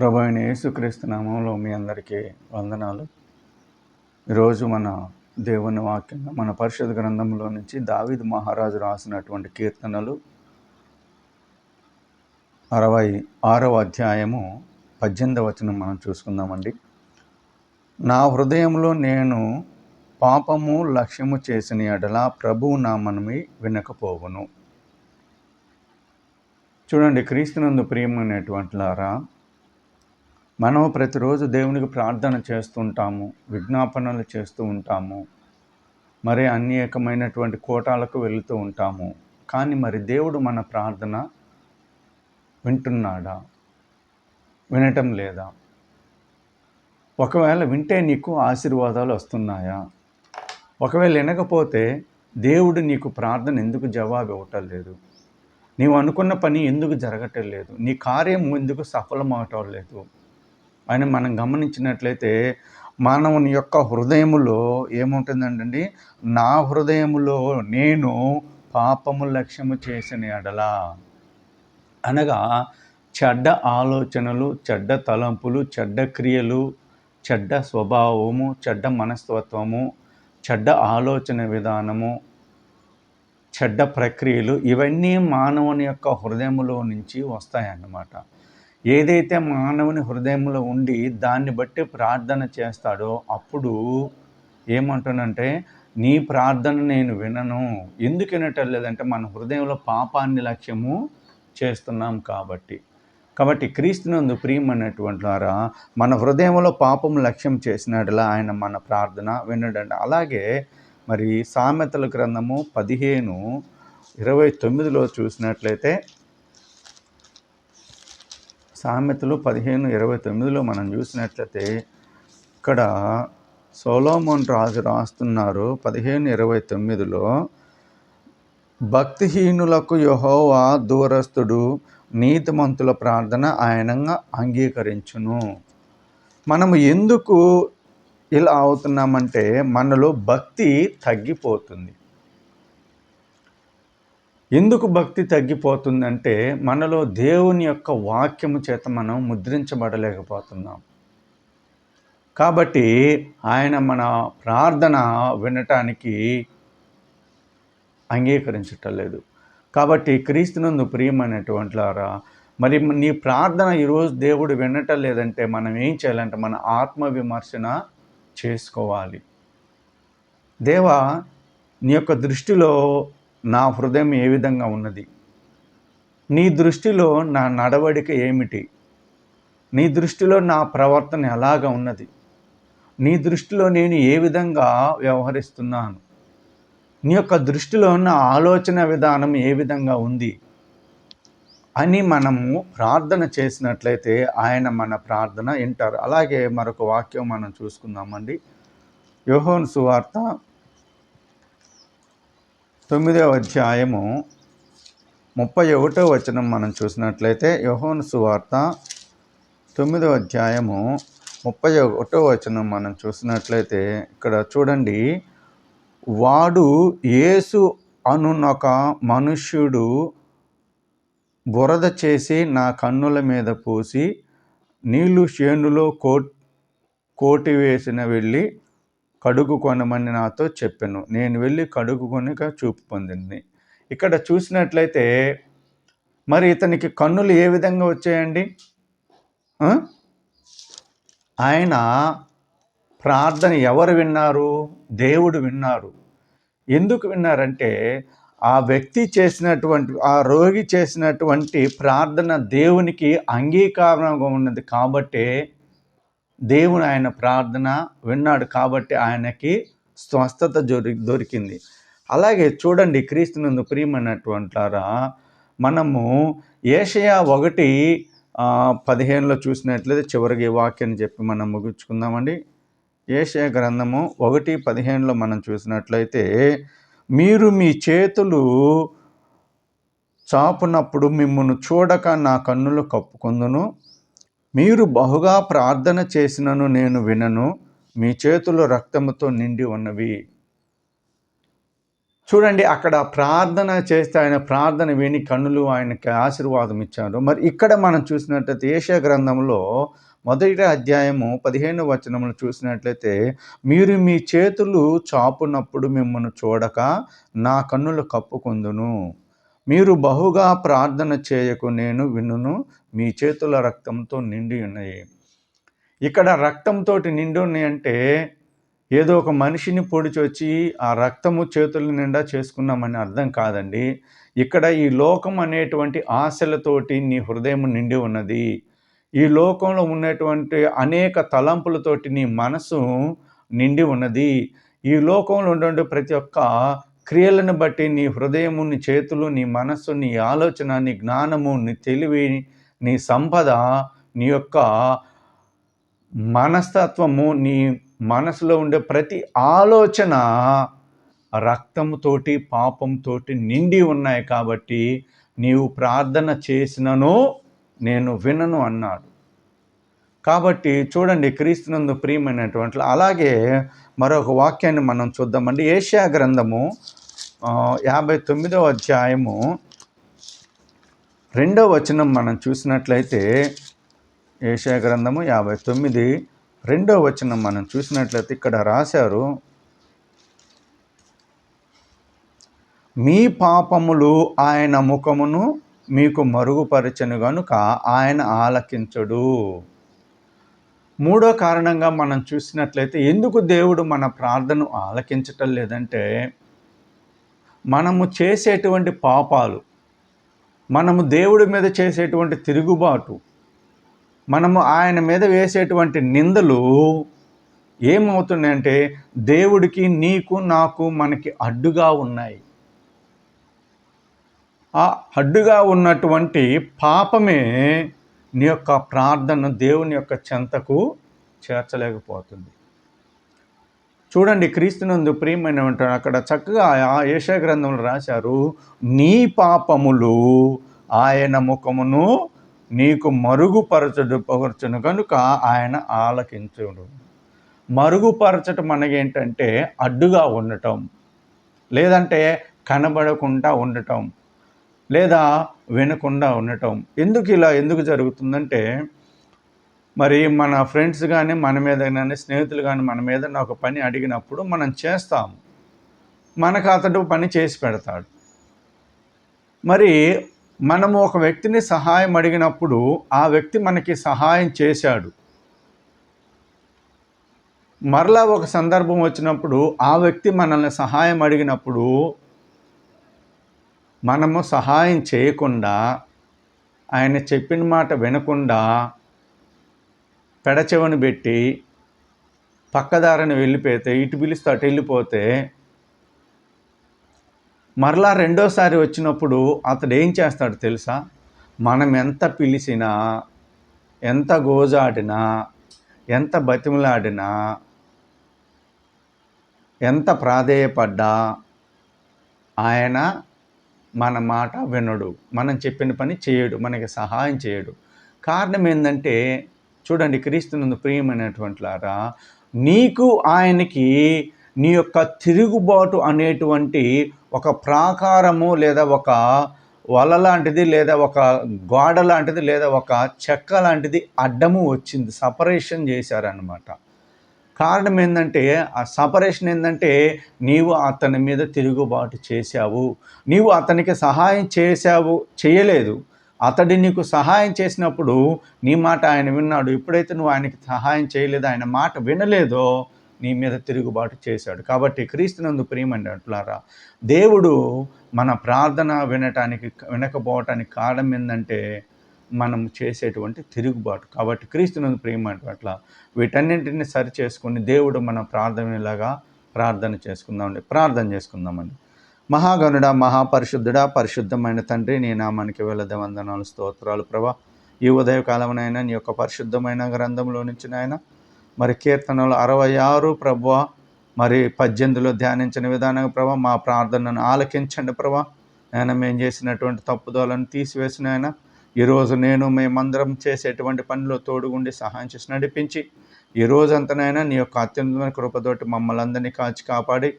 ప్రభు అయిన యేసుక్రీస్తు నామంలో మీ అందరికీ వందనాలు. ఈరోజు మన దేవుని వాక్యంగా మన పరిషత్ గ్రంథంలో నుంచి దావిద్ మహారాజు రాసినటువంటి కీర్తనలు అరవై ఆరవ అధ్యాయము పద్దెనిమిది వచనం మనం చూసుకుందామండి. నా హృదయంలో నేను పాపము లక్ష్యము చేసిన ఎడల ప్రభువు నా మనమి వినకపోవును. చూడండి క్రీస్తునందు ప్రియమైనటువంటిలారా మనం ప్రతిరోజు దేవునికి ప్రార్థన చేస్తుంటాము విజ్ఞాపనలు చేస్తూ ఉంటాము మరి అనేకమైనటువంటి కోటాలకు వెళుతూ ఉంటాము. కానీ మరి దేవుడు మన ప్రార్థన వింటున్నాడా? వినటం లేదా? ఒకవేళ వింటే నీకు ఆశీర్వాదాలు వస్తున్నాయా? ఒకవేళ వినకపోతే దేవుడు నీకు ప్రార్థన ఎందుకు జవాబు ఇవ్వటం లేదు? నీవు అనుకున్న పని ఎందుకు జరగటం లేదు? నీ కార్యం ఎందుకు సఫలం అవటం లేదు? అని మనం గమనించినట్లయితే మానవుని యొక్క హృదయములో ఏముంటుందండి నా హృదయములో నేను పాపము లక్ష్యము చేసిన ఎడలా. అనగా చెడ్డ ఆలోచనలు చెడ్డ తలంపులు చెడ్డ క్రియలు చెడ్డ స్వభావము చెడ్డ మనస్తత్వము చెడ్డ ఆలోచన విధానము చెడ్డ ప్రక్రియలు ఇవన్నీ మానవుని యొక్క హృదయములో నుంచి వస్తాయన్నమాట. ఏదైతే మానవుని హృదయంలో ఉండి దాన్ని బట్టి ప్రార్థన చేస్తాడో అప్పుడు ఏమంటానంటే నీ ప్రార్థన నేను వినను. ఎందుకు వినటం లేదంటే మన హృదయంలో పాపాన్ని లక్ష్యము చేస్తున్నాం కాబట్టి. కాబట్టి క్రీస్తునందు ప్రియమైనటువంటి ద్వారా మన హృదయంలో పాపం లక్ష్యం చేసినట్లా ఆయన మన ప్రార్థన వినడండి. అలాగే మరి సామెతల గ్రంథము పదిహేను ఇరవై తొమ్మిదిలో చూసినట్లయితే సామెతలు పదిహేను ఇరవై తొమ్మిదిలో మనం చూసినట్లయితే ఇక్కడ సోలోమోన్ రాజు రాస్తున్నారు పదిహేను ఇరవై తొమ్మిదిలో. భక్తిహీనులకు యహోవా దూరస్థుడు నీతిమంతుల ప్రార్థన ఆయనంగా అంగీకరించును. మనము ఎందుకు ఇలా అవుతున్నామంటే మనలో భక్తి తగ్గిపోతుంది. ఎందుకు భక్తి తగ్గిపోతుందంటే మనలో దేవుని యొక్క వాక్యము చేత మనం ముద్రించబడలేకపోతున్నాం. కాబట్టి ఆయన మన ప్రార్థన వినటానికి అంగీకరించటం లేదు కాబట్టి క్రీస్తునందు ప్రియమైనటువంటిలారా మరి నీ ప్రార్థన ఈరోజు దేవుడు వినటం లేదంటే మనం ఏం చేయాలంటే మన ఆత్మ విమర్శన చేసుకోవాలి. దేవా నీ యొక్క దృష్టిలో నా హృదయం ఏ విధంగా ఉన్నది? నీ దృష్టిలో నా నడవడిక ఏమిటి? నీ దృష్టిలో నా ప్రవర్తన ఎలాగ ఉన్నది? నీ దృష్టిలో నేను ఏ విధంగా వ్యవహరిస్తున్నాను? నీ యొక్క దృష్టిలో నా ఆలోచన విధానం ఏ విధంగా ఉంది? అని మనము ప్రార్థన చేసినట్లయితే ఆయన మన ప్రార్థన వింటారు. అలాగే మరొక వాక్యం మనం చూసుకుందామండి. యోహోన్ సువార్త తొమ్మిదవ అధ్యాయము ముప్పై ఒకటో వచనం మనం చూసినట్లయితే యోహోన్ సువార్త తొమ్మిదవ అధ్యాయము ముప్పై ఒకటో వచనం మనం చూసినట్లయితే ఇక్కడ చూడండి వాడు యేసు అనునొక మనుష్యుడు బురద చేసి నా కన్నుల మీద పూసి నీళ్ళు చేనులో కో కోటి వేసిన వెళ్ళి కడుగు కొనమని నాతో చెప్పాను. నేను వెళ్ళి కడుగు కొనిక చూపు పొందింది. ఇక్కడ చూసినట్లయితే మరి ఇతనికి కన్నులు ఏ విధంగా వచ్చాయండి? ఆయన ప్రార్థన ఎవరు విన్నారు? దేవుడు విన్నారు. ఎందుకు విన్నారంటే ఆ వ్యక్తి చేసినటువంటి ఆ రోగి చేసినటువంటి ప్రార్థన దేవునికి అంగీకారంగా ఉన్నది కాబట్టి దేవుని ఆయన ప్రార్థన విన్నాడు కాబట్టి ఆయనకి స్వస్థత దొరి దొరికింది. అలాగే చూడండి క్రీస్తునందు ప్రియమైనటువంటారా మనము ఏషయా ఒకటి పదిహేనులో చూసినట్లయితే చివరికి వాక్యాన్ని చెప్పి మనం ముగించుకుందామండి. ఏషయ గ్రంథము ఒకటి పదిహేనులో మనం చూసినట్లయితే మీరు మీ చేతులు చాపునప్పుడు మిమ్మల్ని చూడక నా కన్నులు కప్పుకుందును. మీరు బహుగా ప్రార్థన చేసినను నేను వినను మీ చేతులు రక్తముతో నిండి ఉన్నవి. చూడండి అక్కడ ప్రార్థన చేస్తే ఆయన ప్రార్థన విని కన్నులు ఆయనకి ఆశీర్వాదం ఇచ్చారు. మరి ఇక్కడ మనం చూసినట్లయితే ఏషియా గ్రంథంలో మొదటి అధ్యాయము పదిహేను వచనములు చూసినట్లయితే మీరు మీ చేతులు చాపునప్పుడు మిమ్మల్ని చూడక నా కన్నులు కప్పుకుందును. మీరు బహుగా ప్రార్థన చేయకు నేను వినును మీ చేతుల రక్తంతో నిండి ఉన్నాయి ఇక్కడ రక్తంతో నిండి ఉన్నాయి అంటే ఏదో ఒక మనిషిని పొడిచొచ్చి ఆ రక్తము చేతుల నిండా చేసుకున్నామని అర్థం కాదండి. ఇక్కడ ఈ లోకం అనేటువంటి ఆశలతోటి నీ హృదయం నిండి ఉన్నది. ఈ లోకంలో ఉన్నటువంటి అనేక తలంపులతోటి నీ మనసు నిండి ఉన్నది. ఈ లోకంలో ఉన్నటువంటి ప్రతి ఒక్క క్రియలను బట్టి నీ హృదయము నీ చేతులు నీ మనస్సు నీ ఆలోచన నీ జ్ఞానము నీ తెలివి నీ సంపద నీ యొక్క మనస్తత్వము నీ మనసులో ఉండే ప్రతి ఆలోచన రక్తంతోటి పాపంతో నిండి ఉన్నాయి కాబట్టి నీవు ప్రార్థన చేసినను నేను వినను అన్నాడు. కాబట్టి చూడండి క్రీస్తునందు ప్రియమైనటువంటి అలాగే మరొక వాక్యాన్ని మనం చూద్దామండి. ఏషియా గ్రంథము యాభై తొమ్మిదవ అధ్యాయము రెండవ వచనం మనం చూసినట్లయితే ఏషియా గ్రంథము యాభై తొమ్మిది. రెండవ వచనం మనం చూసినట్లయితే ఇక్కడ రాశారు మీ పాపములు ఆయన ముఖమును మీకు మరుగుపరచను గనుక ఆయన ఆలకించడు. మూడో కారణంగా మనం చూసినట్లయితే ఎందుకు దేవుడు మన ప్రార్థన ఆలకించటం లేదంటే మనము చేసేటువంటి పాపాలు మనము దేవుడి మీద చేసేటువంటి తిరుగుబాటు మనము ఆయన మీద వేసేటువంటి నిందలు ఏమవుతున్నాయంటే దేవుడికి నీకు నాకు మనకి అడ్డుగా ఉన్నాయి. ఆ అడ్డుగా ఉన్నటువంటి పాపమే నీ యొక్క ప్రార్థన దేవుని యొక్క చెంతకు చేర్చలేకపోతుంది. చూడండి క్రీస్తునందు ప్రియమైన ఉంటారు అక్కడ చక్కగా ఏషా గ్రంథంలో రాశారు నీ పాపములు ఆయన ముఖమును నీకు మరుగుపరచడు పరచను కనుక ఆయన ఆలకించుడు మరుగుపరచటం మనకేంటంటే అడ్డుగా ఉండటం లేదంటే కనబడకుండా ఉండటం లేదా వినకుండా ఉండటం. ఎందుకు ఇలా ఎందుకు జరుగుతుందంటే మరి మన ఫ్రెండ్స్ కానీ మన మీద కానీ స్నేహితులు కానీ మన మీద ఒక పని అడిగినప్పుడు మనం చేస్తాము. మనకు అతడు పని చేసి పెడతాడు. మరి మనము ఒక వ్యక్తిని సహాయం అడిగినప్పుడు ఆ వ్యక్తి మనకి సహాయం చేశాడు. మరలా ఒక సందర్భం వచ్చినప్పుడు ఆ వ్యక్తి మనల్ని సహాయం అడిగినప్పుడు మనము సహాయం చేయకుండా ఆయన చెప్పిన మాట వినకుండా పెడచెవని పెట్టి పక్కదారిని వెళ్ళిపోతే ఇటు పిలిస్తే అటు వెళ్ళిపోతే మరలా రెండోసారి వచ్చినప్పుడు అతడు ఏం చేస్తాడు తెలుసా? మనం ఎంత పిలిచినా ఎంత గోజాడినా ఎంత బతిమలాడినా ఎంత ప్రాధేయపడ్డా ఆయన మన మాట వినడు. మనం చెప్పిన పని చేయడు మనకి సహాయం చేయడు. కారణం ఏంటంటే చూడండి క్రీస్తునందు ప్రియమైనటువంటి లారా నీకు ఆయనకి నీ యొక్క తిరుగుబాటు అనేటువంటి ఒక ప్రాకారము లేదా ఒక వల లాంటిది లేదా ఒక గోడ లాంటిది లేదా ఒక చెక్క లాంటిది అడ్డము వచ్చింది సపరేషన్ చేశారనమాట కారణం ఏంటంటే ఆ సపరేషన్ ఏంటంటే నీవు అతని మీద తిరుగుబాటు చేశావు నీవు అతనికి సహాయం చేశావు చేయలేదు. అతడి నీకు సహాయం చేసినప్పుడు నీ మాట ఆయన విన్నాడు. ఎప్పుడైతే నువ్వు ఆయనకి సహాయం చేయలేదో ఆయన మాట వినలేదో నీ మీద తిరుగుబాటు చేశాడు. కాబట్టి క్రీస్తునందు ప్రియమైనట్లారా దేవుడు మన ప్రార్థన వినటానికి వినకపోవటానికి కారణం ఏంటంటే మనం చేసేటువంటి తిరుగుబాటు. కాబట్టి క్రీస్తునందు అట్లా వీటన్నింటిని సరి చేసుకుని దేవుడు మన ప్రార్థనలాగా ప్రార్థన చేసుకుందామండి. ప్రార్థన చేసుకుందామండి. మహాగణుడ మహాపరిశుద్ధుడ పరిశుద్ధమైన తండ్రి నీ నామానికి వెళ్ళద వందనాలు స్తోత్రాలు ప్రభా. ఈ ఉదయకాలమునైనా నీ యొక్క పరిశుద్ధమైన గ్రంథంలో నుంచి నాయన మరి కీర్తనలు అరవై ఆరు ప్రభా. మరి పద్దెనిమిదిలో ధ్యానించిన విధానం ప్రభా మా ప్రార్థనను ఆలకించండి ప్రభా. నేను మేము చేసినటువంటి తప్పుదోలను తీసివేసిన ఆయన ఈరోజు నేను మేమందరం చేసేటువంటి పనిలో తోడుగుండి సహాయం చేసి నడిపించి ఈ రోజంతనైనా నీ యొక్క అత్యున్నతమైన కృపతోటి మమ్మల్ని అందరినీ కాచి కాపాడి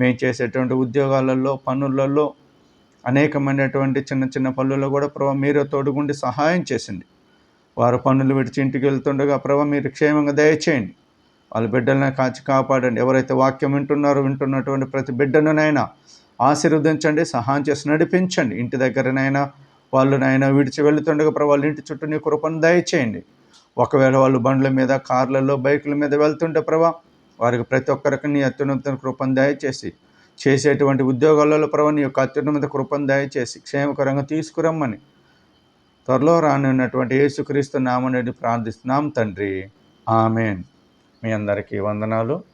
మేము చేసేటువంటి ఉద్యోగాలలో పనులలో అనేకమైనటువంటి చిన్న చిన్న పనులలో కూడా ప్రభా మీరే తోడుగుండి సహాయం చేసింది. వారు పనులు విడిచి ఇంటికి వెళ్తుండగా ప్రభావ మీరు క్షేమంగా దయచేయండి. వాళ్ళ బిడ్డలను కాచి కాపాడండి. ఎవరైతే వాక్యం వింటున్నారో వింటున్నటువంటి ప్రతి బిడ్డనునైనా ఆశీర్వదించండి సహాయం చేసి నడిపించండి. ఇంటి దగ్గరనైనా వాళ్ళనైనా విడిచి వెళ్తుండగా ప్రభావ వాళ్ళ ఇంటి చుట్టూ నీ కృపను దయచేయండి. ఒకవేళ వాళ్ళు బండ్ల మీద కార్లలో బైకుల మీద వెళ్తుంటే ప్రభా వారికి ప్రతి ఒక్కరికి నీ అత్యున్నత కృపను దయచేసి. చేసేటువంటి ఉద్యోగాలలో ప్రభా నీ యొక్క అత్యున్నత కృపను దయచేసి క్షేమకరంగా తీసుకురమ్మని. త్వరలో రానున్నటువంటి యేసుక్రీస్తు నామనేది ప్రార్థిస్తున్నాం తండ్రి. ఆమెన్. మీ అందరికీ వందనాలు.